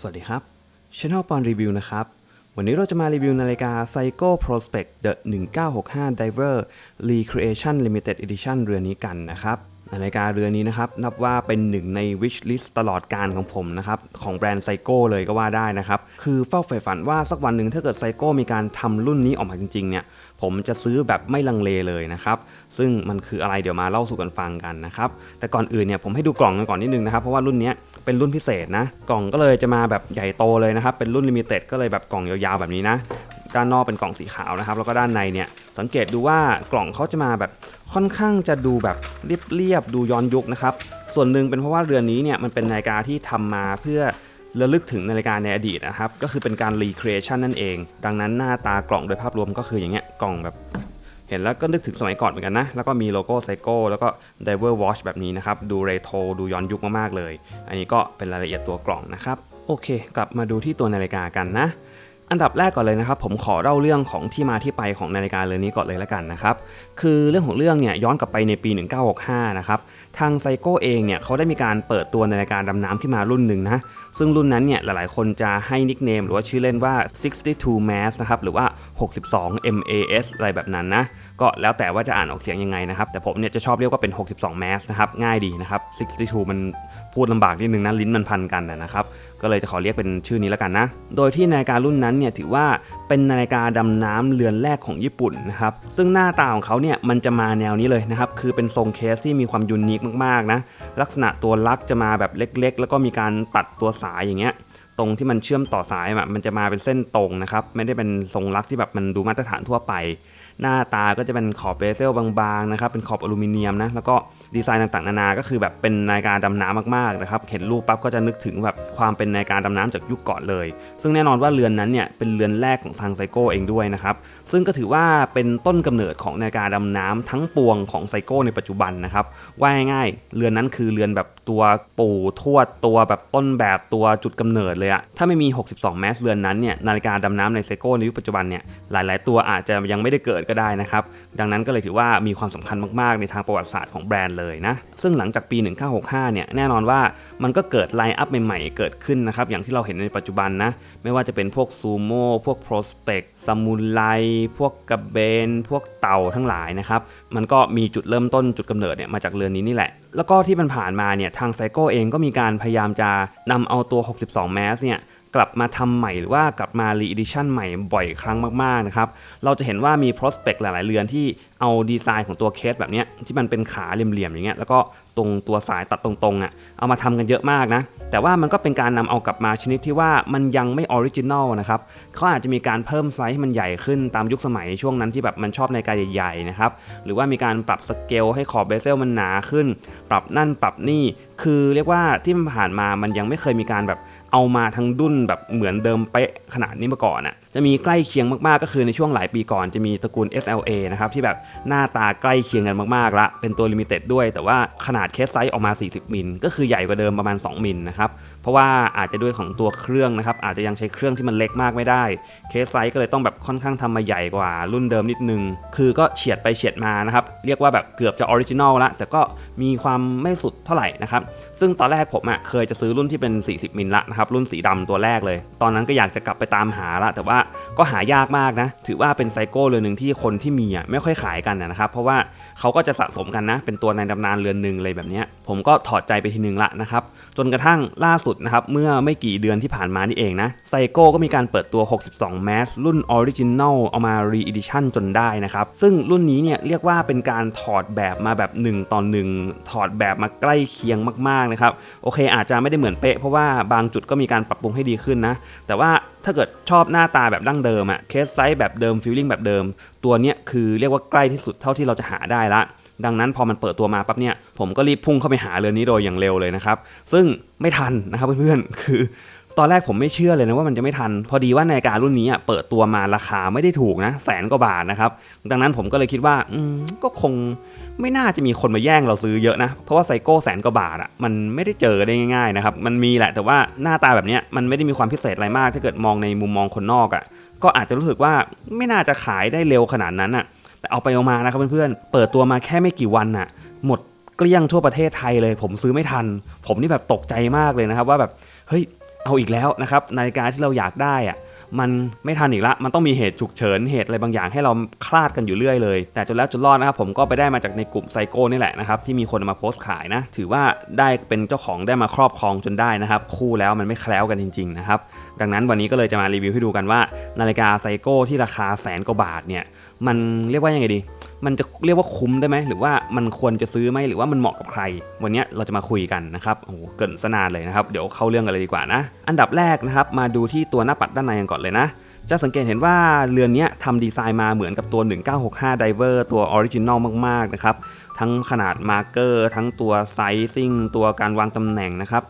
สวัสดีครับ Channel ปอนรีวิวนะครับ วันนี้เราจะมารีวิวนาฬิกา Psycho Prospect The 1965 Diver Recreation Limited Edition เรือนนี้กันนะครับนาฬิกาเรือนนี้นะครับนับว่าเป็นหนึ่งใน wish list ตลอดการของผมนะครับของแบรนด์ไซโก้เลยก็ว่าได้นะครับคือเฝ้าใฝ่ฝันว่าสักวันหนึ่งถ้าเกิดไซโก้มีการทำรุ่นนี้ออกมาจริงๆเนี่ยผมจะซื้อแบบไม่ลังเลเลยนะครับซึ่งมันคืออะไรเดี๋ยวมาเล่าสู่กันฟังกันนะครับแต่ก่อนอื่นเนี่ยผมให้ดูกล่องกันก่อนนิดนึงนะครับเพราะว่ารุ่นนี้ เป็นรุ่นพิเศษนะ กล่องก็เลยจะมาแบบใหญ่โตเลยนะครับ เป็นรุ่นลิมิเต็ดก็เลยแบบกล่องยาวๆแบบนี้นะ ด้านนอกเป็นกล่องสีขาวนะครับ แล้วก็ด้านในเนี่ยสังเกตดูว่ากล่องเขาจะมาแบบค่อนข้างจะดูแบบเรียบๆดูย้อนยุคนะครับ ส่วนหนึ่งเป็นเพราะว่าเรือนนี้เนี่ยมันเป็นนาฬิกาที่ทำมาเพื่อระลึกถึงนาฬิกาในอดีตนะครับ ก็คือเป็นการรีครีเอชันนั่นเอง ดังนั้นหน้าตากล่องโดยภาพรวมก็คืออย่างเงี้ยกล่องแบบ เห็นแล้วก็นึกถึงสมัยก่อนเหมือนกันนะ แล้วก็มีโลโก้ไซโก้แล้วก็ Diver Watch แบบนี้นะครับ ดูเรโทรดูย้อนยุคมากๆเลย อันนี้ก็เป็นรายละเอียดตัวกล่องนะครับ โอเค กลับมาดูที่ตัวนาฬิกากันนะอันดับแรกก่อนเลยนะครับ ผมขอเล่าเรื่องของที่มาที่ไปของนาฬิกาเรือนนี้ก่อนเลยแล้วกันนะครับ คือเรื่องของเรื่องเนี่ยย้อนกลับไปในปี 1965 นะครับ ทางไซโก้เองเนี่ยเขาได้มีการเปิดตัวนาฬิกาดำน้ำขึ้นมารุ่นหนึ่งนะ ซึ่งรุ่นนั้นเนี่ยหลายๆคนจะให้นิกเนมหรือว่าชื่อเล่นว่า 62 mass นะครับหรือว่า 62 MAS อะไรแบบนั้นนะ ก็แล้วแต่ว่าจะอ่านออกเสียงยังไงนะครับ แต่ผมเนี่ยจะชอบเรียกว่าเป็น 62 MAS นะครับ ง่ายดีนะครับ 62 มันพูดลำบากนิดนึงนะ ลิ้นมันพันกันนะนะครับ ก็เลยจะขอเรียกเป็นชื่อนี้แล้วกันนะ โดยที่นาฬิการุ่นนั้นเนี่ยถือว่าเป็นนาฬิกาดำน้ำเรือนแรกของญี่ปุ่นนะครับ ซึ่งหน้าตาของเขาเนี่ยมันจะมาแนวนี้เลยนะครับ คือเป็นทรงเคสที่มีความยูนิคมากๆนะ ลักษณะตัวลักจะมาแบบเล็ก ๆ แล้วก็มีการตัดตัวสายอย่างเงี้ย ตรงที่มันเชื่อมต่อสายมันจะมาเป็นเส้นตรงนะครับ ไม่ได้เป็นทรงลักษณ์ที่แบบมันดูมาตรฐานทั่วไป หน้าตาก็จะเป็นขอบเบเซลบางๆนะครับเป็นขอบอลูมิเนียมนะแล้วก็ ดีไซน์ต่างๆ นานาก็คือแบบเป็นนาฬิกาดำน้ำมากๆนะครับเห็นรูปปั๊บก็จะนึกถึงแบบความเป็นนาฬิกาดำน้ำจากยุคก่อนเลย ซึ่งแน่นอนว่าเรือนนั้นเนี่ยเป็นเรือนแรกของซังไซโก้เองด้วยนะครับซึ่งก็ถือว่าเป็นต้นกำเนิดของนาฬิกาดำน้ำทั้งปวงของไซโก้ในปัจจุบันนะครับว่าง่ายๆเรือนนั้นคือเรือนแบบตัวปู่ทวดตัวแบบต้นแบบตัวจุดกำเนิดเลยอะถ้าไม่มี 62 แมสเรือนนั้นเนี่ยนาฬิกาดำน้ำในไซโก้ในยุคปัจจุบันเนี่ยหลาย ๆ ตัวอาจจะยังไม่ได้เกิดก็ได้นะครับดังนั้นก็เลยถือว่ามีความสำคัญมากๆในทางประวัติศาสตร์ของแบรนด์เลยนะ ซึ่งหลังจากปี 1965 เนี่ยแน่นอนว่ามันก็เกิดไลน์อัพใหม่ๆ เกิดขึ้นนะครับ อย่างที่เราเห็นในปัจจุบันนะ ไม่ว่าจะเป็นพวกซูโม่พวกโปรสเปกซามูไรพวกกระเบน พวกเต่าทั้งหลายนะครับ มันก็มีจุดเริ่มต้นจุดกำเนิดเนี่ยมาจากเรือนนี้นี่แหละ แล้วก็ที่มันผ่านมาเนี่ยทางไซโก้เองก็มีการพยายามจะนำเอาตัว 62 แมสเนี่ย กลับมาทำใหม่หรือว่ากลับมารีดิชั่นใหม่บ่อยครั้งมากๆนะครับเราจะเห็นว่ามี prospect หลายๆเรือนที่เอาดีไซน์ของตัวเคสแบบนี้ที่มันเป็นขาเหลี่ยมๆอย่างเงี้ยแล้วก็ตรงตัวสายตัดตรงๆอะเอามาทำกันเยอะมากนะ แต่ว่ามันก็เป็นการนำเอากลับมาชนิดที่ว่ามันยังไม่ออริจินอลนะครับเขาอาจจะมีการเพิ่มไซส์ให้มันใหญ่ขึ้นตามยุคสมัยช่วงนั้นที่แบบมันชอบในกายใหญ่ๆนะครับหรือว่ามีการปรับสเกลให้ขอบเบเซลมันหนาขึ้น ปรับนั่นปรับนี่คือเรียกว่าที่มันผ่านมามันยังไม่เคยมีการแบบ เอามาทั้งดุนแบบเหมือนเดิมเป๊ะขนาดนี้มาก่อนอะ จะมีใกล้เคียงมากๆ ก็คือในช่วงหลายปีก่อนจะมีตระกูล SLA นะครับที่แบบหน้าตาใกล้เคียงกันมากๆละเป็นตัวลิมิเต็ดด้วย แต่ว่าขนาดเคสไซส์ออกมา 40 มิล ก็คือใหญ่กว่าเดิมประมาณ 2 มิลนะครับเพราะว่าอาจจะด้วยของตัวเครื่องนะครับอาจจะยังใช้เครื่องที่มันเล็กมากไม่ได้เคสไซส์ก็เลยต้องแบบค่อนข้างทำมาใหญ่กว่ารุ่นเดิมนิดนึง คือก็เฉียดไปเฉียดมานะครับเรียกว่าแบบเกือบจะออริจินอลละแต่ก็มีความไม่สุดเท่าไหร่นะครับซึ่งตอนแรกผมอะ่ะเคยจะซื้อรุ่นที่เป็น 40 มิลละนะครับรุ่นสีดำตัวแรกเลย ตอนนั้นก็อยากจะกลับไปตามหาละแต่ว่าก็หายากมากนะ ถือว่าเป็นไซโก้เรือนหนึ่งที่คนที่มีอะไม่ค่อยขายกันนะครับ เพราะว่าเขาก็จะสะสมกันนะ เป็นตัวในตำนานเรือนหนึ่งเลยแบบนี้ผมก็ถอดใจไปทีนึงละนะครับ จนกระทั่งล่าสุดนะครับ เมื่อไม่กี่เดือนที่ผ่านมานี่เองนะ ไซโก้ก็มีการเปิดตัว 62 Mass รุ่น Original เอามา Re-Edition จนได้นะครับ ซึ่งรุ่นนี้เนี่ยเรียกว่าเป็นการถอดแบบมาแบบ 1ต่อ1ถอดแบบมาใกล้เคียงมากๆนะครับ โอเคอาจจะไม่ได้เหมือนเป๊ะเพราะว่าบางจุดก็มีการปรับปรุงให้ดีขึ้นนะ แต่ว่า ถ้าเกิดชอบหน้าตาแบบดั้งเดิมอะเคสไซส์แบบเดิมฟิลลิ่งแบบเดิม ตัวเนี้ยคือเรียกว่าใกล้ที่สุดเท่าที่เราจะหาได้ละ ดังนั้นพอมันเปิดตัวมาปั๊บเนี่ยผมก็รีบพุ่งเข้าไปหาเรือนนี้โดยอย่างเร็วเลยนะครับ ซึ่งไม่ทันนะครับเพื่อนๆคือ ตอนแรกผมไม่เชื่อเลยนะว่ามันจะไม่ทัน พอดีว่านาฬิการุ่นนี้เปิดตัวมาราคาไม่ได้ถูกนะแสนกว่าบาทนะครับ ดังนั้นผมก็เลยคิดว่าก็คงไม่น่าจะมีคนมาแย่งเราซื้อเยอะนะ เพราะว่าไซโก้แสนกว่าบาทอะมันไม่ได้เจอได้ง่ายๆนะครับ มันมีแหละแต่ว่าหน้าตาแบบนี้มันไม่ได้มีความพิเศษอะไรมาก ถ้าเกิดมองในมุมมองคนนอกอะก็อาจจะรู้สึกว่าไม่น่าจะขายได้เร็วขนาดนั้นอะแต่เอาไปเอามานะครับเพื่อนๆ เปิดตัวมาแค่ไม่กี่วันน่ะหมดเกลี้ยงทั่วประเทศไทยเลย ผมซื้อไม่ทัน ผมนี่แบบตกใจมากเลยนะครับว่าแบบเฮ้ย เอาอีกแล้วนะครับนาฬิกาที่เราอยากได้อะมันไม่ทันอีกละ มันต้องมีเหตุฉุกเฉิน เหตุอะไรบางอย่างให้เราคลาดกันอยู่เรื่อยเลย แต่จนแล้วจนรอดนะครับผมก็ไปได้มาจากในกลุ่มไซโก้นี่แหละนะครับที่มีคนมาโพสต์ขายนะ ถือว่าได้เป็นเจ้าของได้มาครอบครองจนได้นะครับ คู่แล้วมันไม่แคล้วกันจริงๆนะครับ ดังนั้นวันนี้ก็เลยจะมารีวิวให้ดูกันว่า นาฬิกาไซโก้ที่ราคาแสนกว่าบาทเนี่ย มันเรียกว่ายังไงดี มันจะเรียกว่าคุ้มได้ไหมหรือว่ามันควรจะซื้อไหมหรือว่ามันเหมาะกับใคร วันนี้เราจะมาคุยกันนะครับโอ้โหเกินสนานเลยนะครับเดี๋ยวเข้าเรื่องกันเลยดีกว่านะ อันดับแรกนะครับมาดูที่ตัวหน้าปัดด้านในกันก่อนเลยนะจะสังเกตเห็นว่าเรือนนี้ทำดีไซน์มาเหมือนกับตัว 1965 Diver ตัวออริจินอลมาก ๆ นะครับ ทั้งขนาดมาร์เกอร์ ทั้งตัวไซซิ่ง ตัวการวางตำแหน่งนะครับ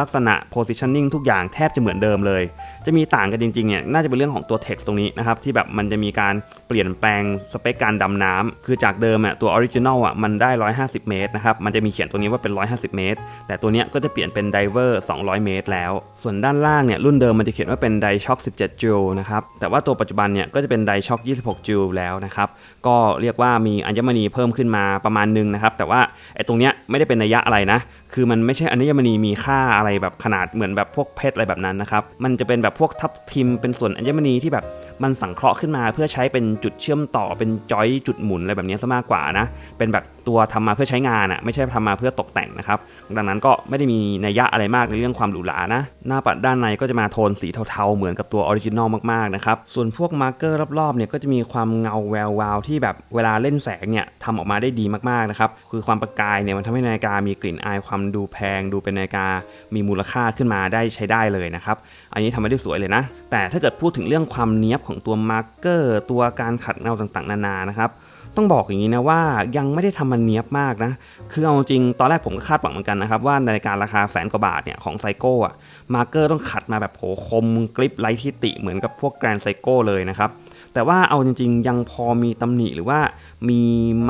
ลักษณะ positioning ทุกอย่างแทบจะเหมือนเดิมเลย จะมีต่างกันจริงๆเนี่ยน่าจะเป็นเรื่องของตัว text ตรงนี้นะครับที่แบบมันจะมีการเปลี่ยนแปลงสเปคการดำน้ำคือจากเดิมอะตัว original อะมันได้ 150 เมตรนะครับมันจะมีเขียนตรงนี้ว่าเป็น 150 เมตร แต่ตัวเนี้ยก็จะเปลี่ยนเป็น diver 200 เมตร แล้ว ส่วนด้านล่างเนี่ยรุ่นเดิมมันจะเขียนว่าเป็น die shock 17 joule นะครับแต่ว่าตัวปัจจุบันเนี่ยก็จะเป็น die shock 26 joule แล้วนะครับก็เรียกว่ามีอัญมณีเพิ่มขึ้นมาประมาณนึงนะครับแต่ว่าไอ้ตรงเนี้ยไม่ได้เป็นนัยยะอะไรนะ คือมันไม่ใช่อัญมณีมีค่าอะไรแบบขนาดเหมือนแบบพวกเพชรอะไรแบบนั้นนะครับมันจะเป็นแบบพวกทับทิมเป็นส่วนอัญมณีที่แบบมันสังเคราะห์ขึ้นมา เพื่อใช้เป็นจุดเชื่อมต่อเป็นจอยจุดหมุนอะไรแบบนี้ซะมากกว่านะเป็นแบบตัวทำมาเพื่อใช้งานอะ่ะไม่ใช่ทำมาเพื่อตกแต่งนะครับ ดังนั้นก็ไม่ได้มีนัยยะอะไรมากในเรื่องความหรูหรานะ หน้าปัดด้านในก็จะมาโทนสีเทาๆ เหมือนกับตัวออริจินอลมากๆนะครับ ส่วนพวกมาร์กเกอร์รอบๆเนี่ยก็จะมีความเงาแวววาวที่แบบเวลาเล่นแสงเนี่ยทำออกมาได้ดีมากๆนะครับ คือความประกายเนี่ยมันทำให้นาฬิกามีกลิ่นอายความดูแพง ดูเป็นนาฬิกามีมูลค่าขึ้นมาได้ใช้ได้เลยนะครับ อันนี้ทำมาได้สวยเลยนะ แต่ถ้าเกิดพูดถึงเรื่องความเนี้ยบของตัวมาร์กเกอร์ตัวการขัดเงาต่างๆ นานานะครับ ต้องบอกอย่างนี้นะว่ายังไม่ได้ทำมันเนี้ยบมากนะ คือเอาจริงตอนแรกผมก็คาดหวังเหมือนกันนะครับ ว่าในาฬิการราคาแสนกว่าบาทเนี่ยของไซโก้อะมาร์เกอร์ต้องขัดมาแบบโหคมกริปไร้ที่ติเหมือนกับพวกแกรนไซโก้เลยนะครับ แต่ว่าเอาจริง ๆ ยังพอมีตำหนิหรือว่ามี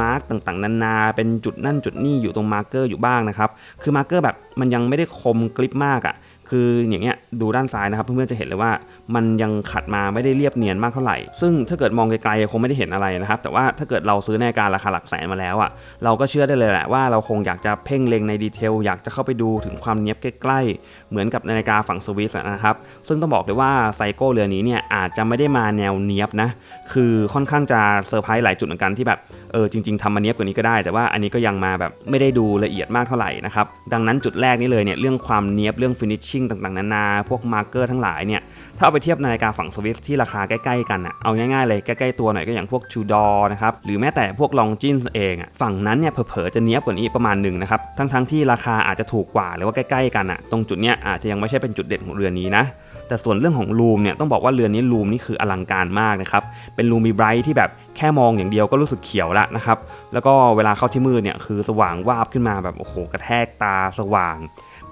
มาร์กต่างๆ นานาเป็นจุดนั่นจุดนี่อยู่ตรงมาร์เกอร์อยู่บ้างนะครับ คือมาร์เกอร์แบบมันยังไม่ได้คมกริปมากอะ่ะ คืออย่างเงี้ยดูด้านซ้ายนะครับเพื่อนๆจะเห็นเลยว่ามันยังขัดมาไม่ได้เรียบเนียนมากเท่าไหร่ ซึ่งถ้าเกิดมองไกลๆคงไม่ได้เห็นอะไรนะครับ แต่ว่าถ้าเกิดเราซื้อนาฬิการาคาหลักแสนมาแล้วอะ่ะเราก็เชื่อได้เลยแหละว่าเราคงอยากจะเพ่งเล็งในดีเทลอยากจะเข้าไปดูถึงความเนียบใกล้ๆ เหมือนกับนาฬิกาฝั่งสวิสนะครับ ซึ่งต้องบอกเลยว่าไซโก้เรือนี้เนี่ยอาจจะไม่ได้มาแนวเนียบนะคือค่อนข้างจะเซอร์ไพรส์หลายจุดเหมือนกันที่แบบเออจริงๆทำมาเนียบกว่านี้ก็ได้ แต่ว่าอันนี้ก็ยังมาแบบไม่ได้ดูละเอียดมากเท่าไหร่นะครับดังนั้นจุดแรกนี่เลยเนี่ยเรื่องความเนียบเรื่องฟินิชชิ่งต่างๆ นานา พวกมาร์เกอร์ทั้งหลายเนี่ย ถ้าเอาไปเทียบนาฬิกาฝั่งสวิสที่ราคาใกล้ๆกันอะ เอาง่ายๆเลยใกล้ๆตัวหน่อยก็อย่างพวกชูดอนะครับ หรือแม้แต่พวกลองจินเองอะ ฝั่งนั้นเนี่ยเผลอๆจะเนี้ยบกว่านี้ประมาณหนึ่งนะครับ ทั้งๆที่ราคาอาจจะถูกกว่าหรือว่าใกล้ๆกันอะ ตรงจุดเนี้ยอาจจะยังไม่ใช่เป็นจุดเด่นของเรือนนี้นะ แต่ส่วนเรื่องของรูมเนี่ยต้องบอกว่าเรือนนี้รูมนี่คืออลังการมากนะครับ เป็นรูมมีไบรท์ที่แบบแค่มองอย่างเดียวก็รู้สึกเขียวล้วนะครับ แล้วก็เวลาเข้าที่มืดเนี่ยคือสว่างวาบขึ้นมาแบบโอ้โหกระแทกตาสว่าง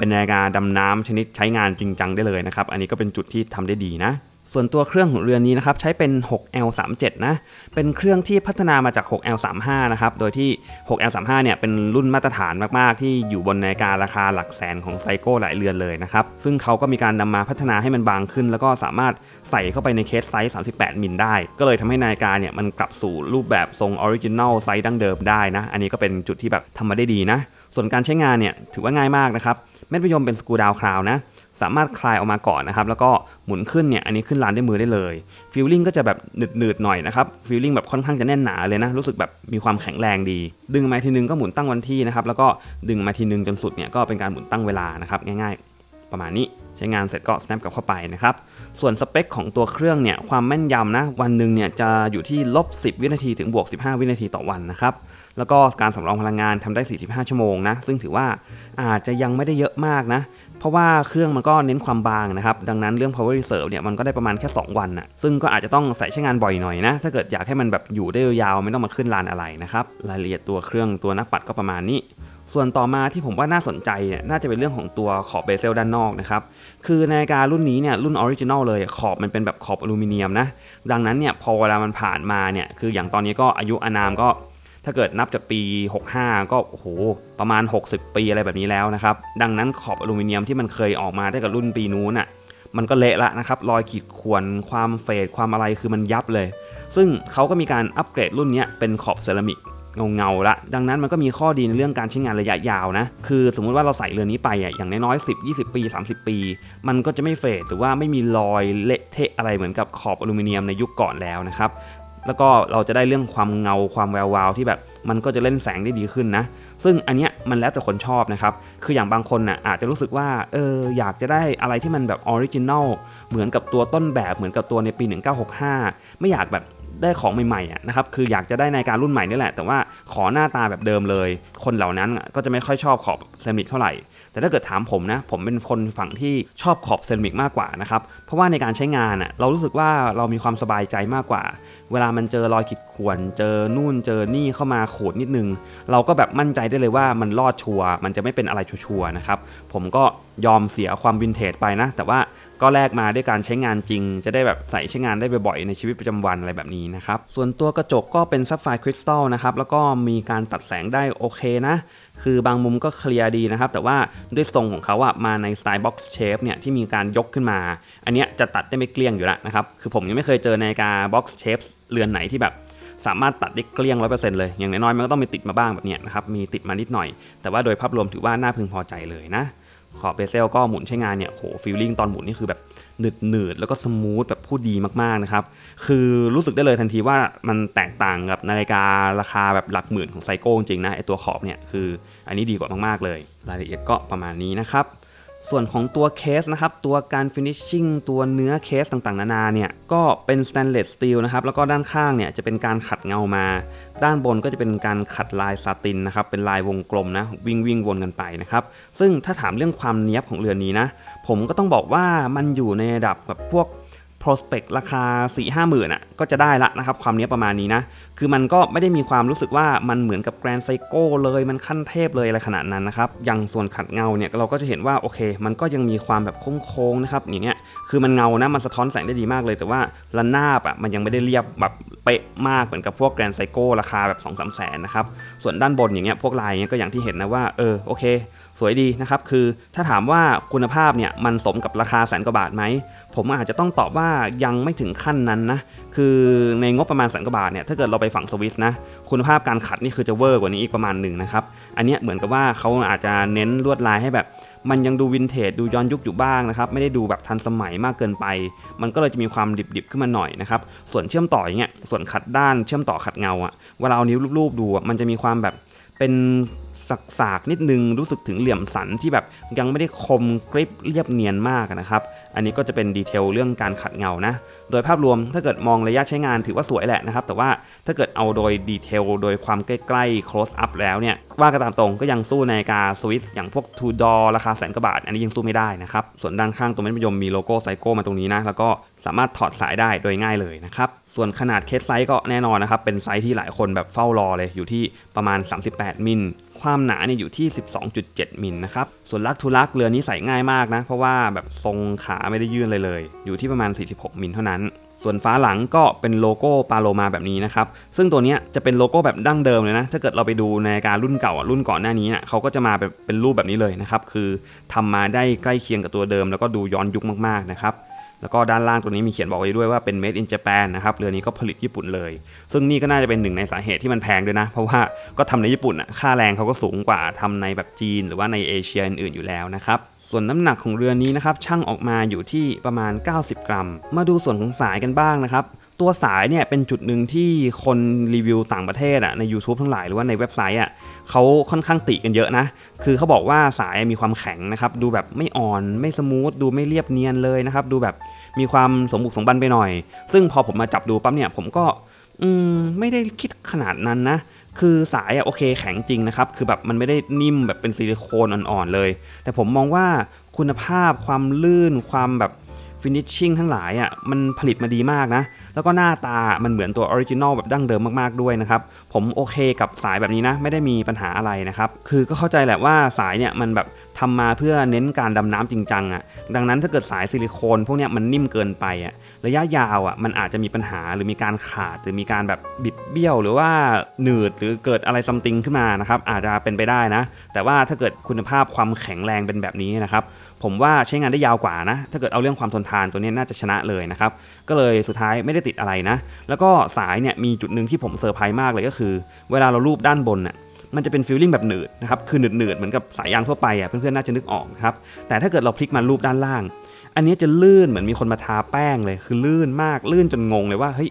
เป็นนาฬิกาดำน้ำชนิดใช้งานจริงจังได้เลยนะครับ อันนี้ก็เป็นจุดที่ทำได้ดีนะ ส่วนตัวเครื่องของเรือนนี้นะครับใช้เป็น 6L37 นะเป็นเครื่องที่พัฒนามาจาก 6L35 นะครับโดยที่ 6L35 เนี่ยเป็นรุ่นมาตรฐานมากๆ ที่อยู่บนนาฬิการาคาหลักแสนของไซโก้หลายเรือนเลยนะครับซึ่งเขาก็มีการนำมาพัฒนาให้มันบางขึ้น แล้วก็สามารถใส่เข้าไปในเคสไซส์ 38 มิลได้ ก็เลยทำให้นาฬิกาเนี่ยมันกลับสู่รูปแบบทรงออริจินัลไซส์ดั้งเดิมได้นะอันนี้ก็เป็นจุดที่แบบทำมาได้ดีนะส่วนการใช้งานเนี่ยถือว่าง่ายมากนะครับเม็ดมะยมเป็นสกรูดาวคราวนะ สามารถคลายออกมาก่อนนะครับ แล้วก็หมุนขึ้นเนี่ย อันนี้ขึ้นลานด้วยมือได้เลยฟีลลิ่งก็จะแบบหนืดๆหน่อยนะครับฟีลลิ่งแบบค่อนข้างจะแน่นหนาเลยนะ รู้สึกแบบมีความแข็งแรงดี ดึงมาทีนึงก็หมุนตั้งวันที่นะครับ แล้วก็ดึงมาทีนึงจนสุดเนี่ย ก็เป็นการหมุนตั้งเวลานะครับง่าย ๆ ประมาณนี้ใช้งานเสร็จก็ snap กลับเข้าไปนะครับ ส่วนสเปคของตัวเครื่องเนี่ย ความแม่นยำนะ วันหนึ่งเนี่ยจะอยู่ที่ลบ10 วินาทีถึงบวก 15 วินาทีต่อวันนะครับ แล้วก็การสำรองพลังงานทำได้ 45 ชั่วโมงนะ ซึ่งถือว่าอาจจะยังไม่ได้เยอะมากนะ เพราะว่าเครื่องมันก็เน้นความบางนะครับ ดังนั้นเรื่อง power reserve เนี่ยมันก็ได้ประมาณแค่ 2 วันนะซึ่งก็อาจจะต้องใส่ใช้งานบ่อยหน่อยนะ ถ้าเกิดอยากให้มันแบบอยู่ได้ยาวไม่ต้องมาขึ้นลานอะไรนะครับ รายละเอียดตัวเครื่องตัวนักปัดก็ประมาณนี้ ส่วนต่อมาที่ผมว่าน่าสนใจเนี่ยน่าจะเป็นเรื่องของตัวขอบเบเซลด้านนอกนะครับ คือนาฬิการุ่นนี้เนี่ยรุ่นออริจินอลเลยขอบมันเป็นแบบขอบอลูมิเนียมนะ ดังนั้นเนี่ยพอเวลามันผ่านมาเนี่ยคืออย่างตอนนี้ก็อายุอานามก็ ถ้าเกิดนับจากปี 65 ก็โอ้โหประมาณ 60 ปีอะไรแบบนี้แล้วนะครับ ดังนั้นขอบอลูมิเนียมที่มันเคยออกมาได้กับรุ่นปีนู้นอะมันก็เละละนะครับ รอยขีดข่วน ความเฟด ความอะไรคือมันยับเลย ซึ่งเขาก็มีการอัปเกรดรุ่นเนี้ยเป็นขอบเซรามิกเงาๆละ ดังนั้นมันก็มีข้อดีในเรื่องการใช้งานระยะยาวนะ คือสมมุติว่าเราใส่เรือนนี้ไปอะ อย่างน้อยๆ 10 20 ปี 30 ปี มันก็จะไม่เฟดหรือว่าไม่มีรอยเละเทะอะไรเหมือนกับขอบอลูมิเนียมในยุคก่อนแล้วนะครับ แล้วก็เราจะได้เรื่องความเงาความแวววาวที่แบบมันก็จะเล่นแสงได้ดีขึ้นนะ ซึ่งอันเนี้ยมันแล้วแต่คนชอบนะครับ คืออย่างบางคนน่ะอาจจะรู้สึกว่า เอออยากจะได้อะไรที่มันแบบออริจินอล เหมือนกับตัวต้นแบบ เหมือนกับตัวในปี 1965 ไม่อยากแบบ ได้ของใหม่ๆอะนะครับคืออยากจะได้ในการรุ่นใหม่นี่แหละ แต่ว่าขอหน้าตาแบบเดิมเลย คนเหล่านั้นก็จะไม่ค่อยชอบขอบเซรามิกเท่าไหร่ แต่ถ้าเกิดถามผมนะ ผมเป็นคนฝั่งที่ชอบขอบเซรามิกมากกว่านะครับเพราะว่าในการใช้งานอะเรารู้สึกว่าเรามีความสบายใจมากกว่า เวลามันเจอรอยขีดข่วน เจอนู่นเจอนี่เข้ามาขูดนิดนึง เราก็แบบมั่นใจได้เลยว่ามันรอดชัวร์มันจะไม่เป็นอะไรชัวร์นะครับผมก็ยอมเสียความวินเทจไปนะ แต่ว่า ก็แลกมาด้วยการใช้งานจริง จะได้แบบใส่ใช้งานได้บ่อยๆในชีวิตประจำวันอะไรแบบนี้นะครับ ส่วนตัวกระจกก็เป็นซับไฟคริสตัลนะครับ แล้วก็มีการตัดแสงได้โอเคนะ คือบางมุมก็เคลียร์ดีนะครับ แต่ว่าด้วยทรงของเขาอะมาในสไตล์บ็อกซ์เชฟเนี่ยที่มีการยกขึ้นมา อันเนี้ยจะตัดได้ไม่เกลี้ยงอยู่แล้วนะครับ คือผมยังไม่เคยเจอนาฬิกาบ็อกซ์เชฟเรือนไหนที่แบบสามารถตัดได้เกลี้ยงร้อยเปอร์เซ็นต์เลย อย่างน้อยๆ มันก็ต้องมีติดมาบ้างแบบเนี้ยนะครับ มีติดมานิดหน่อย แต่ว่าโดยภาพรวมถือว่าน่าพึงพอใจเลยนะ ขอบเบเซลก็หมุนใช้งานเนี่ยโหฟีลลิ่งตอนหมุนนี่คือแบบหนืดหนืดแล้วก็สมูทแบบพูดดีมากๆนะครับ คือรู้สึกได้เลยทันทีว่ามันแตกต่างกับนาฬิการาคาแบบหลักหมื่นของไซโก้จริงนะไอตัวขอบเนี่ยคืออันนี้ดีกว่ามากๆเลย รายละเอียดก็ประมาณนี้นะครับ ส่วนของตัวเคสนะครับ ตัวการฟินิชชิ่งตัวเนื้อเคสต่างๆ นานาเนี่ย ก็เป็นสแตนเลสสตีลนะครับ แล้วก็ด้านข้างเนี่ยจะเป็นการขัดเงามา ด้านบนก็จะเป็นการขัดลายซาตินนะครับ เป็นลายวงกลมนะ วิ่งวิ่งวนกันไปนะครับ ซึ่งถ้าถามเรื่องความเนี้ยบของเรือนนี้นะ ผมก็ต้องบอกว่ามันอยู่ในระดับกับพวก prospect ราคา 4 5หมื่นอะก็จะได้ละนะครับความเนี้ยประมาณนี้นะ คือมันก็ไม่ได้มีความรู้สึกว่ามันเหมือนกับ Grand Seiko เลยมันขั้นเทพเลยอะไรขนาดนั้นนะครับอย่างส่วนขัดเงาเนี่ยเราก็จะเห็นว่าโอเค มันก็ยังมีความแบบโค้งๆนะครับอย่างเงี้ยคือมันเงานะมันสะท้อนแสงได้ดีมากเลย แต่ว่าระนาบอะมันยังไม่ได้เรียบแบบเป๊ะมากเหมือนกับพวก Grand Seiko ราคาแบบ2 3แสนนะครับส่วนด้านบนอย่างเงี้ยพวกลายเงี้ยก็อย่างที่เห็นนะว่าเออโอเคสวยดีนะครับคือถ้าถามว่าคุณภาพเนี่ยมันสมกับราคาแสนกว่าบาทไหมผมอาจจะต้องตอบว่ายังไม่ถึงขั้นนั้นนะคือในงบประมาณแสนกว่าบาทเนี่ยถ้าเกิดเราไปฝั่งสวิสนะคุณภาพการขัดนี่คือจะเวอร์กว่านี้อีกประมาณหนึ่งนะครับอันนี้เหมือนกับว่าเขาอาจจะเน้นลวดลายให้แบบมันยังดูวินเทจดูย้อนยุคอยู่บ้างนะครับไม่ได้ดูแบบทันสมัยมากเกินไป มันก็เลยจะมีความดิบๆขึ้นมาหน่อยนะครับส่วนเชื่อมต่ออย่างเงี้ยส่วนขัดด้านเชื่อมต่อขัดเงาอะเวลาเอานิ้วรูปๆดูอะมันจะมีความแบบเป็นสากๆนิดนึงรู้สึกถึงเหลี่ยมสันที่แบบยังไม่ได้คมกริบเรียบเนียนมากนะครับ อันนี้ก็จะเป็นดีเทลเรื่องการขัดเงานะ โดยภาพรวมถ้าเกิดมองระยะใช้งานถือว่าสวยแหละนะครับ แต่ว่าถ้าเกิดเอาโดยดีเทลโดยความใกล้ๆ close up แล้วเนี่ย ว่ากันตามตรงก็ยังสู้นาฬิกาสวิสอย่างพวก two door ราคาแสนกว่าบาท อันนี้ยังสู้ไม่ได้นะครับ ส่วนด้านข้างตัวเม็ดมยมมีโลโก้ไซโก้มาตรงนี้นะแล้วก็สามารถถอดสายได้โดยง่ายเลยนะครับ ส่วนขนาดเคสไซส์ก็แน่นอนนะครับ เป็นไซส์ที่หลายคนแบบเฝ้ารอเลยอยู่ที่ประมาณ 38 มิลความหนาเนี่ยอยู่ที่ 12.7 มิลนะครับ ส่วนลักทูลักเรือนี้ใส่ง่ายมากนะ เพราะว่าแบบทรงขาไม่ได้ยื่นเลยเลย อยู่ที่ประมาณ 46 มิลเท่านั้น ส่วนฟ้าหลังก็เป็นโลโก้ปาโลมาแบบนี้นะครับ ซึ่งตัวนี้จะเป็นโลโก้แบบดั้งเดิมเลยนะ ถ้าเกิดเราไปดูในการรุ่นเก่ารุ่นก่อนหน้านี้เนี่ยเขาก็จะมาเป็นเป็นรูปแบบนี้เลยนะครับ คือทำมาได้ใกล้เคียงกับตัวเดิม แล้วก็ดูย้อนยุคมากๆนะครับ แล้วก็ด้านล่างตัวนี้มีเขียนบอกไว้ด้วยว่าเป็น made in Japan นะครับ เรือนี้ก็ผลิตญี่ปุ่นเลย ซึ่งนี่ก็น่าจะเป็นหนึ่งในสาเหตุที่มันแพงด้วยนะ เพราะว่าก็ทำในญี่ปุ่นอะ ค่าแรงเขาก็สูงกว่าทำในแบบจีน หรือว่าในเอเชียอื่นๆอยู่แล้วนะครับ ส่วนน้ำหนักของเรือนี้นะครับ ช่างออกมาอยู่ที่ประมาณ 90 กรัม มาดูส่วนของสายกันบ้างนะครับ ตัวสายเนี่ยเป็นจุดหนึ่งที่คนรีวิวต่างประเทศอะใน YouTube ทั้งหลายหรือว่าในเว็บไซต์อะเขาค่อนข้างติกันเยอะนะ คือเขาบอกว่าสายมีความแข็งนะครับดูแบบไม่อ่อนไม่สมูทดูไม่เรียบเนียนเลยนะครับดูแบบมีความสมบุกสมบันไปหน่อย ซึ่งพอผมมาจับดูปั๊บเนี่ยผมก็อืมไม่ได้คิดขนาดนั้นนะคือสายอะโอเคแข็งจริงนะครับ คือแบบมันไม่ได้นิ่มแบบเป็นซิลิโคนอ่อนๆเลย แต่ผมมองว่าคุณภาพความลื่นความแบบฟินิชชิ่งทั้งหลายอะมันผลิตมาดีมากนะ แล้วก็หน้าตามันเหมือนตัวออริจินอลแบบดั้งเดิมมากๆด้วยนะครับผมโอเคกับสายแบบนี้นะ ไม่ได้มีปัญหาอะไรนะครับคือก็เข้าใจแหละว่าสายเนี่ยมันแบบทำมาเพื่อเน้นการดำน้ำจริงจังอะดังนั้นถ้าเกิดสายซิลิโคนพวกเนี้ยมันนิ่มเกินไปอะระยะยาวอะมันอาจจะมีปัญหาหรือมีการขาดหรือมีการแบบบิดเบี้ยว หรือว่าหนืดหรือเกิดอะไรซัมติงขึ้นมานะครับอาจจะเป็นไปได้นะ แต่ว่าถ้าเกิดคุณภาพความแข็งแรงเป็นแบบนี้นะครับผมว่าใช้งานได้ยาวกว่านะ ถ้าเกิดเอาเรื่องความทนทานตัวนี้น่าจะชนะเลยนะครับก็เลยสุดท้ายไม่ได้ติดอะไรนะ แล้วก็สายเนี่ยมีจุดหนึ่งที่ผมเซอร์ไพรส์มากเลยก็คือ เวลาเราลูบด้านบนน่ะมันจะเป็นฟิลลิ่งแบบหนืดนะครับคือหนืดหนืดเหมือนกับสายยางทั่วไปอะเพื่อนๆน่าจะนึกออกนะครับแต่ถ้าเกิดเราพลิกมาลูบด้านล่าง อันนี้จะลื่นเหมือนมีคนมาทาแป้งเลยคือลื่นมากลื่นจนงงเลยว่าเฮ้ย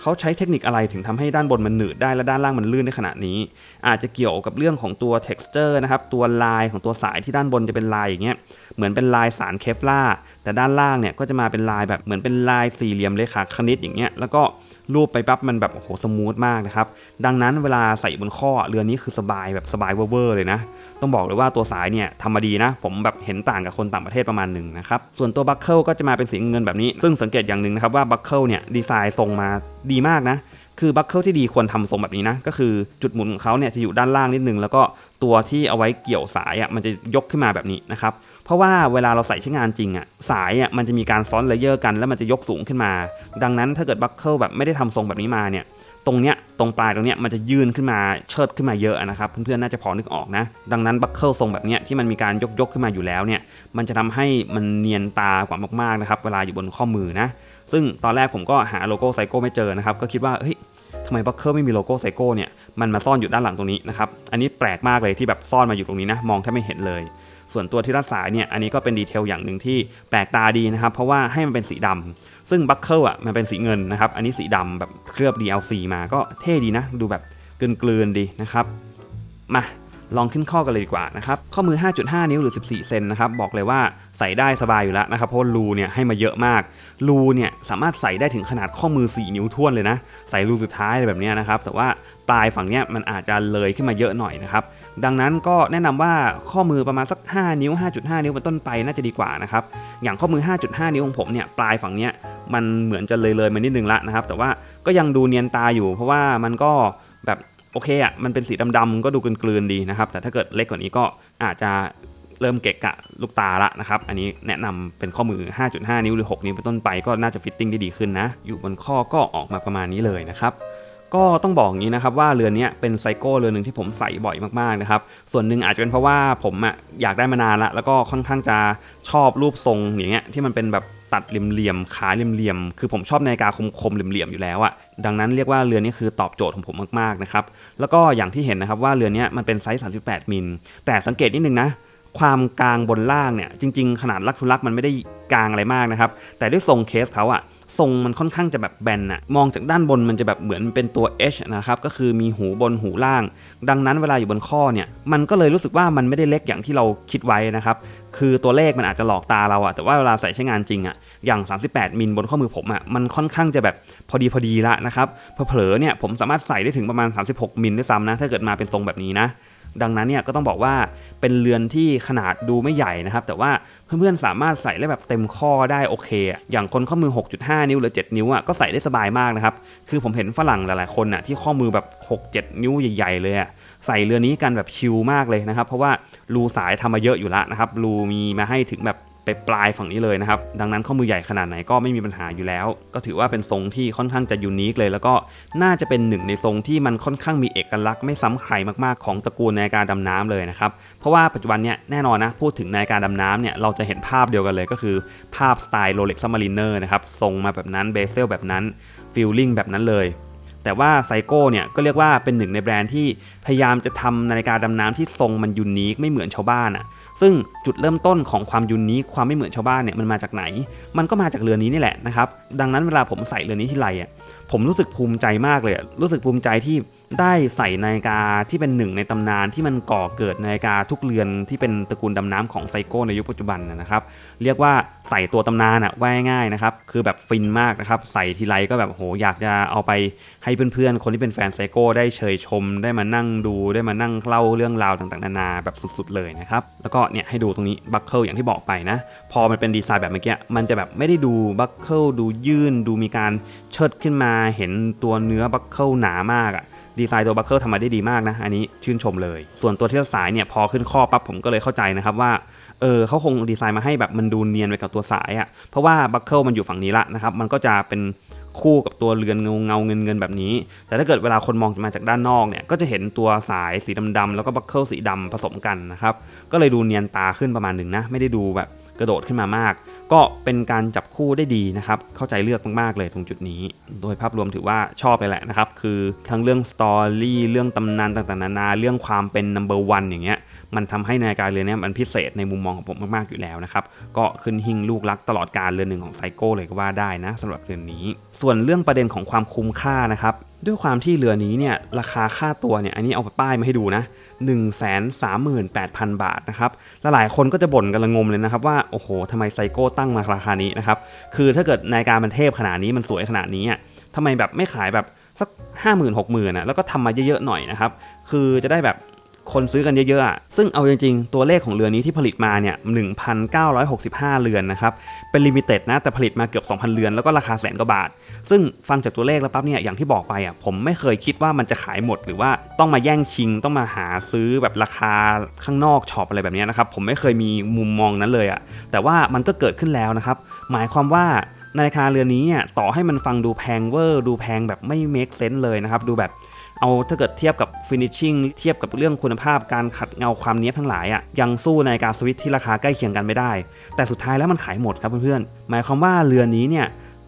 เขาใช้เทคนิคอะไรถึงทำให้ด้านบนมันหนืดได้และด้านล่างมันลื่นได้ขนาดนี้ อาจจะเกี่ยวกับเรื่องของตัว texture นะครับตัวลายของตัวสายที่ด้านบนจะเป็นลายอย่างเงี้ยเหมือนเป็นลายสารเคฟล่าแต่ด้านล่างเนี่ยก็จะมาเป็นลายแบบเหมือนเป็นลายสี่เหลี่ยมเลขาคณิตอย่างเงี้ยแล้วก็ รูปไปปั๊บมันแบบโอ้โหสมูทมากนะครับ ดังนั้นเวลาใส่บนข้อเรือนี้คือสบายแบบสบายเวอร์เลยนะ ต้องบอกเลยว่าตัวสายเนี่ยทำมาดีนะ ผมแบบเห็นต่างกับคนต่างประเทศประมาณหนึ่งนะครับ ส่วนตัวบัคเกิลก็จะมาเป็นสีเงินแบบนี้ ซึ่งสังเกตอย่างหนึ่งนะครับว่าบัคเกิลเนี่ยดีไซน์ทรงมาดีมากนะคือบัคเกิลที่ดีควรทำทรงแบบนี้นะ ก็คือจุดหมุนของเขาเนี่ยจะอยู่ด้านล่างนิดนึง แล้วก็ตัวที่เอาไว้เกี่ยวสายอะมันจะยกขึ้นมาแบบนี้นะครับ เพราะว่าเวลาเราใส่ใช้งานจริงอะสายอะมันจะมีการซ้อนเลเยอร์กันแล้วมันจะยกสูงขึ้นมา ดังนั้นถ้าเกิดบัคเกิลแบบไม่ได้ทำทรงแบบนี้มาเนี่ยตรงเนี้ยตรงปลายตรงเนี้ยมันจะยื่นขึ้นมาเชิดขึ้นมาเยอะนะครับเพื่อนๆน่าจะพอนึกออกนะ ดังนั้นบัคเกิลทรงแบบเนี้ยที่มันมีการยกยกขึ้นมาอยู่แล้วเนี่ยมันจะทำให้มันเนียนตากว่ามากๆนะครับเวลาอยู่บนข้อมือนะซึ่งตอนแรกผมก็หาโลโก้ไซโก้ไม่เจอนะครับก็คิดว่าเฮ้ย ทำไมบัคเกอร์ไม่มีโลโก้ไซโก้เนี่ยมันมาซ่อนอยู่ด้านหลังตรงนี้นะครับอันนี้แปลกมากเลยที่แบบซ่อนมาอยู่ตรงนี้นะมองแทบไม่เห็นเลย ส่วนตัวที่รัดสายเนี่ยอันนี้ก็เป็นดีเทลอย่างหนึ่งที่แปลกตาดีนะครับเพราะว่าให้มันเป็นสีดำซึ่งบัคเกิลอะมันเป็นสีเงินนะครับอันนี้สีดำแบบเคลือบ DLC มาก็เท่ดีนะ ดูแบบกลืนๆดีนะครับมา ลองขึ้นข้อกันเลยดีกว่านะครับข้อมือ 5.5 นิ้วหรือ 14 เซนนะครับบอกเลยว่าใส่ได้สบายอยู่แล้วนะครับเพราะรูเนี่ยให้มาเยอะมากรูเนี่ยสามารถใส่ได้ถึงขนาดข้อมือ 4 นิ้วท้วนเลยนะ ใส่รูสุดท้ายอะไรแบบนี้นะครับแต่ว่าปลายฝั่งเนี้ยมันอาจจะเลยขึ้นมาเยอะหน่อยนะครับดังนั้นก็แนะนำว่าข้อมือประมาณสัก 5 นิ้ว 5.5 นิ้วเป็นต้นไปน่าจะดีกว่านะครับอย่างข้อมือ 5.5 นิ้วของผมเนี่ยปลายฝั่งเนี้ยมันเหมือนจะเลยเลยมานิดนึงละนะครับแต่ว่าก็ยังดูเนียนตาอยู่ เพราะว่ามันก็แบบ โอเคอะมันเป็นสีดำๆก็ดูกลืนๆดีนะครับ แต่ถ้าเกิดเล็กกว่านี้ก็อาจจะเริ่มเกะกะลูกตาละนะครับ อันนี้แนะนำเป็นข้อมือ 5.5 นิ้วหรือ 6 นิ้วเป็นต้นไปก็น่าจะฟิตติ้งได้ดีขึ้นนะ อยู่บนข้อก็ออกมาประมาณนี้เลยนะครับ ก็ต้องบอกอย่างนี้นะครับว่าเรือนนี้เป็นไซโก้เรือนหนึ่งที่ผมใส่บ่อยมากๆนะครับ ส่วนหนึ่งอาจจะเป็นเพราะว่าผมอะอยากได้มานานละแล้วก็ค่อนข้างจะชอบรูปทรงอย่างเงี้ยที่มันเป็นแบบตัดเหลี่ยมๆขาเหลี่ยมๆคือผมชอบนาฬิกาคมๆเหลี่ยมๆอยู่แล้วอะดังนั้นเรียกว่าเรือนนี้คือตอบโจทย์ของผมมากๆนะครับแล้วก็อย่างที่เห็นนะครับว่าเรือนเนี้ยมันเป็นไซส์ 38 มิลแต่สังเกตนิดนึงนะ ความกลางบนล่างเนี่ยจริง ๆ ขนาดลักทุลักมันไม่ได้กลางอะไรมากนะครับ แต่ด้วยทรงเคสเขาอะทรงมันค่อนข้างจะแบบแบนอะมองจากด้านบนมันจะแบบเหมือนเป็นตัว H นะครับก็คือมีหูบนหูล่าง ดังนั้นเวลาอยู่บนข้อเนี่ยมันก็เลยรู้สึกว่ามันไม่ได้เล็กอย่างที่เราคิดไว้นะครับคือตัวเลขมันอาจจะหลอกตาเราอะแต่ว่าเวลาใส่ใช้งานจริงอะอย่าง 38 มิลบนข้อมือผมอะมันค่อนข้างจะแบบพอดีพอดีละนะครับเผลอเนี่ยผมสามารถใส่ได้ถึงประมาณ 36 มิลด้วยซ้ำนะถ้าเกิดมาเป็นทรงแบบนี้นะ ดังนั้นเนี่ยก็ต้องบอกว่าเป็นเรือนที่ขนาดดูไม่ใหญ่นะครับ แต่ว่าเพื่อนๆสามารถใส่ได้แบบเต็มข้อได้โอเค อย่างคนข้อมือ 6.5 นิ้วหรือ 7 นิ้วอะก็ใส่ได้สบายมากนะครับ คือผมเห็นฝรั่งหลายๆคนอะที่ข้อมือแบบ 6-7 นิ้วใหญ่ๆเลยอะใส่เรือนนี้กันแบบชิลมากเลยนะครับ เพราะว่ารูสายทำมาเยอะอยู่แล้วนะครับรูมีมาให้ถึงแบบ ไปปลายฝั่งนี้เลยนะครับ ดังนั้นข้อมือใหญ่ขนาดไหนก็ไม่มีปัญหาอยู่แล้ว ก็ถือว่าเป็นทรงที่ค่อนข้างจะยูนิคเลย แล้วก็น่าจะเป็นหนึ่งในทรงที่มันค่อนข้างมีเอกลักษณ์ไม่ซ้ำใครมากๆของตระกูลนาฬิกาดำน้ำเลยนะครับ เพราะว่าปัจจุบันเนี่ยแน่นอนนะพูดถึงนาฬิกาดำน้ำเนี่ยเราจะเห็นภาพเดียวกันเลยก็คือภาพสไตล์ Rolex Submariner นะครับทรงมาแบบนั้นเบเซลแบบนั้นฟิลลิ่งแบบนั้นเลยแต่ว่าไซโก้เนี่ยก็เรียกว่าเป็นหนึ่งในแบรนด์ที่พยายามจะทำนาฬิกาดำน้ำที่ทรงมันยูนิคไม่เหมือนชาวบ้านอะ่ะ ซึ่งจุดเริ่มต้นของความยูนิคความไม่เหมือนชาวบ้านเนี่ยมันมาจากไหน มันก็มาจากเรือนี้นี่แหละนะครับ ดังนั้นเวลาผมใส่เรือนนี้ที่ไรอะ ผมรู้สึกภูมิใจมากเลย รู้สึกภูมิใจที่ได้ใส่นาฬิกาที่เป็นหนึ่งในตำนานที่มันก่อเกิดนาฬิกาทุกเรือนที่เป็นตระกูลดำน้ำของไซโก้ในยุคปัจจุบันนะครับ เรียกว่าใส่ตัวตำนานอะว่าง่ายนะครับ คือแบบฟินมากนะครับ ใส่ทีไรก็แบบโหอยากจะเอาไปให้เพื่อนๆ คนที่เป็นแฟนไซโก้ได้เชยชม ได้มานั่งดูได้มานั่งเล่าเรื่องราวต่างๆ นานาแบบสุดๆเลยนะครับ แล้วก็เนี่ยให้ดูตรงนี้บัคเกิลอย่างที่บอกไปนะ พอมันเป็นดีไซน์แบบเมื่อกี้มันจะแบบไม่ได้ดูบัคเกิลดูยื่นดูมีการเชิดขึ้นมาเห็นตัวเนื้อบัคเกิลหนามากอะดีไซน์ตัวบัคเกิลทำมาได้ดีมากนะ อันนี้ชื่นชมเลย ส่วนตัวที่สายเนี่ยพอขึ้นข้อปั๊บผมก็เลยเข้าใจนะครับว่าเออเขาคงดีไซน์มาให้แบบมันดูเนียนไปกับตัวสายอะ่ะเพราะว่าบัคเกิลมันอยู่ฝั่งนี้ละนะครับมันก็จะเป็นคู่กับตัวเรือนเงาเงาเงินเงินแบบนี้ แต่ถ้าเกิดเวลาคนมองมาจากด้านนอกเนี่ยก็จะเห็นตัวสายสีดำๆแล้วก็บัคเกิลสีดำผสมกันนะครับก็เลยดูเนียนตาขึ้นประมาณหนึ่งนะไม่ได้ดูแบบกระโดดขึ้นมามาก ก็เป็นการจับคู่ได้ดีนะครับ เข้าใจเลือกมาก ๆ เลยตรงจุดนี้ โดยภาพรวมถือว่าชอบเลยแหละนะครับ คือทั้งเรื่องสตอรี่ เรื่องตำนานต่างๆ นานา เรื่องความเป็น number one อย่างเงี้ย มันทำให้นาฬิกาเรือนนี้มันพิเศษในมุมมองของผมมากๆอยู่แล้วนะครับก็ขึ้นหิ่งลูกรักตลอดการเรือนหนึ่งของไซโก้เลยก็ว่าได้นะสำหรับเรือนนี้ ส่วนเรื่องประเด็นของความคุ้มค่านะครับด้วยความที่เรือนี้เนี่ยราคาค่าตัวเนี่ยอันนี้เอาไปป้ายมาให้ดูนะ 1 3 8 0 0 0 บาทนะครับและหลายคนก็จะบ่นกันละงมเลยนะครับว่าโอ้โหทำไมไซโก้ตั้งมาราคานี้นะครับคือถ้าเกิดนาฬิกามันเทพขนาดนี้มันสวยขนาดนี้อะทำไมแบบไม่ขายแบบสัก 5 0 0 0 0 6 0 0 0 0อะแล้วก็ทำมาเยอะๆหน่อยนะครับคือจะได้แบบ คนซื้อกันเยอะๆอะซึ่งเอาจริงๆ ตัวเลขของเรือนี้ที่ผลิตมาเนี่ย 1,965 เรือนนะครับ เป็นลิมิเต็ดนะ แต่ผลิตมาเกือบ 2,000 เรือน แล้วก็ราคาแสนกว่าบาท ซึ่งฟังจากตัวเลขแล้วปั๊บเนี่ย อย่างที่บอกไปอะ ผมไม่เคยคิดว่ามันจะขายหมด หรือว่าต้องมาแย่งชิง ต้องมาหาซื้อแบบราคาข้างนอกช็อปอะไรแบบนี้นะครับ ผมไม่เคยมีมุมมองนั้นเลยอะ แต่ว่ามันก็เกิดขึ้นแล้วนะครับ หมายความว่านาฬิกาเรือนนี้เนี่ยต่อให้มันฟังดูแพงเวอร์ ดูแพงแบบไม่ make sense เลยนะครับ ดูแบบ เอาถ้าเกิดเทียบกับ finishing เทียบกับเรื่องคุณภาพการขัดเงาความเนี้ยบทั้งหลายอะยังสู้นาฬิกาสวิตที่ราคาใกล้เคียงกันไม่ได้ แต่สุดท้ายแล้วมันขายหมดครับเพื่อนๆหมายความว่าเรือนนี้เนี่ย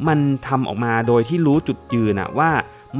มันทำออกมาโดยที่รู้จุดยืนอะว่า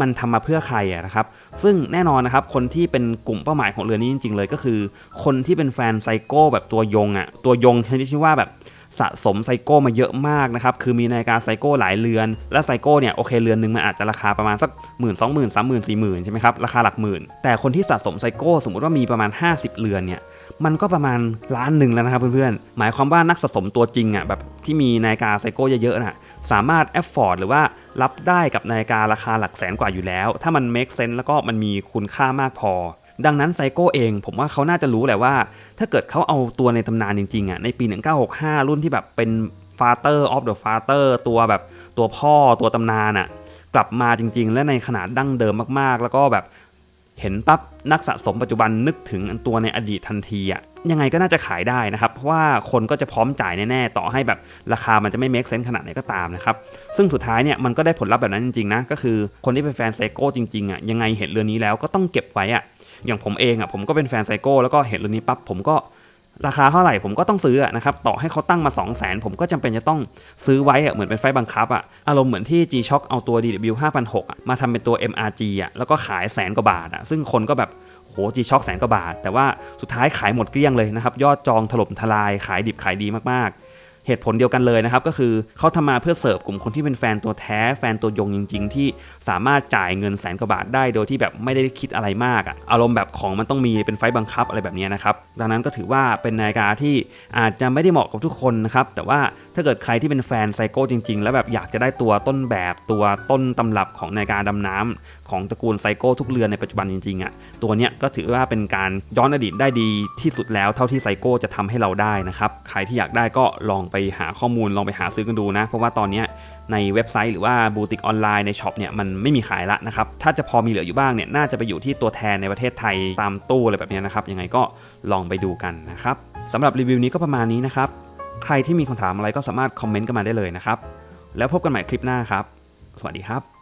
มันทำมาเพื่อใครอะนะครับ ซึ่งแน่นอนนะครับ คนที่เป็นกลุ่มเป้าหมายของเรือนนี้จริง ๆ เลยก็คือ คนที่เป็นแฟนไซโก้แบบตัวยงอะตัวยงชนิดที่ว่าแบบ สะสมไซโก้มาเยอะมากนะครับ คือมีนาฬิกาไซโก้หลายเรือน และไซโก้เนี่ยโอเคเรือนหนึ่งมันอาจจะราคาประมาณสักหมื่นสองหมื่นสามหมื่นสี่หมื่นใช่ไหมครับ ราคาหลักหมื่น แต่คนที่สะสมไซโก้สมมติว่ามีประมาณ 50 เรือนเนี่ย มันก็ประมาณล้านหนึ่งแล้วนะครับเพื่อนๆ หมายความว่านักสะสมตัวจริงอะแบบที่มีนาฬิกาไซโก้เยอะๆนะสามารถแอฟฟอร์ดหรือว่ารับได้กับนาฬิการาคาหลักแสนกว่าอยู่แล้ว ถ้ามัน make sense แล้วก็มันมีคุณค่ามากพอ ดังนั้นไซโก้เองผมว่าเขาน่าจะรู้แหละว่า ถ้าเกิดเขาเอาตัวในตำนานจริงๆอะในปี 1965 รุ่นที่แบบเป็น Father of the Father ตัวแบบตัวพ่อตัวตำนานอะกลับมาจริงๆ และในขนาดดั้งเดิมมากๆ แล้วก็แบบ เห็นปั๊บนักสะสมปัจจุบันนึกถึงอันตัวในอดีตทันทีอะยังไงก็น่าจะขายได้นะครับ เพราะว่าคนก็จะพร้อมจ่ายแน่ๆ ต่อให้แบบราคามันจะไม่เมคเซนส์ขนาดไหนก็ตามนะครับ ซึ่งสุดท้ายเนี่ยมันก็ได้ผลลัพธ์แบบนั้นจริงๆนะ ก็คือคนที่เป็นแฟนไซโก้จริงๆอะยังไงเห็นเรือนนี้แล้วก็ต้องเก็บไว้อะอย่างผมเองอะผมก็เป็นแฟนไซโก้แล้วก็เห็นเรือนนี้ปั๊บผมก็ ราคาเท่าไหร่ผมก็ต้องซื้อนะครับต่อให้เขาตั้งมา 2 0 0แสนผมก็จำเป็นจะต้องซื้อไว้อะเหมือนเป็นไฟบังคับอะอารมณ์เหมือนที่ G-Shock เอาตัว DW 5006มาทำเป็นตัว MRG อะแล้วก็ขายแสนกว่าบาทอะซึ่งคนก็แบบโหจีช็อกแสนกว่าบาท แต่ว่าสุดท้ายขายหมดเกลี้ยงเลยนะครับ ยอดจองถล่มทลายขายดิบขายดีมากๆ เหตุผลเดียวกันเลยนะครับ ก็คือเขาทำมาเพื่อเสิร์ฟกลุ่มคนที่เป็นแฟนตัวแท้แฟนตัวยงจริง ๆ ที่สามารถจ่ายเงินแสนกว่าบาทได้โดยที่แบบไม่ได้คิดอะไรมากอะอารมณ์แบบของมันต้องมีเป็นไฟล์บังคับอะไรแบบนี้นะครับดังนั้นก็ถือว่าเป็นนาฬิกาที่อาจจะไม่ได้เหมาะกับทุกคนนะครับแต่ว่าถ้าเกิดใครที่เป็นแฟนไซโก้จริง ๆ แล้วแบบอยากจะได้ตัวต้นแบบตัวต้นตำรับของนาฬิกาดำน้ำของตระกูลไซโก้ทุกเรือนในปัจจุบันจริงๆอะตัวเนี้ยก็ถือว่าเป็นการย้อนอดีตได้ดีที่สุดแล้วเท่าที่ไซโก้จะทำให้เราได้นะครับใครที่อยากได้ก็ลองไปหาข้อมูลลองไปหาซื้อกันดูนะ เพราะว่าตอนนี้ในเว็บไซต์หรือว่าบูติกออนไลน์ในช็อปเนี่ยมันไม่มีขายละนะครับ ถ้าจะพอมีเหลืออยู่บ้างเนี่ยน่าจะไปอยู่ที่ตัวแทนในประเทศไทยตามตู้อะไรแบบนี้นะครับ ยังไงก็ลองไปดูกันนะครับสำหรับรีวิวนี้ก็ประมาณนี้นะครับ ใครที่มีคำถามอะไรก็สามารถคอมเมนต์กันมาได้เลยนะครับ แล้วพบกันใหม่คลิปหน้าครับ สวัสดีครับ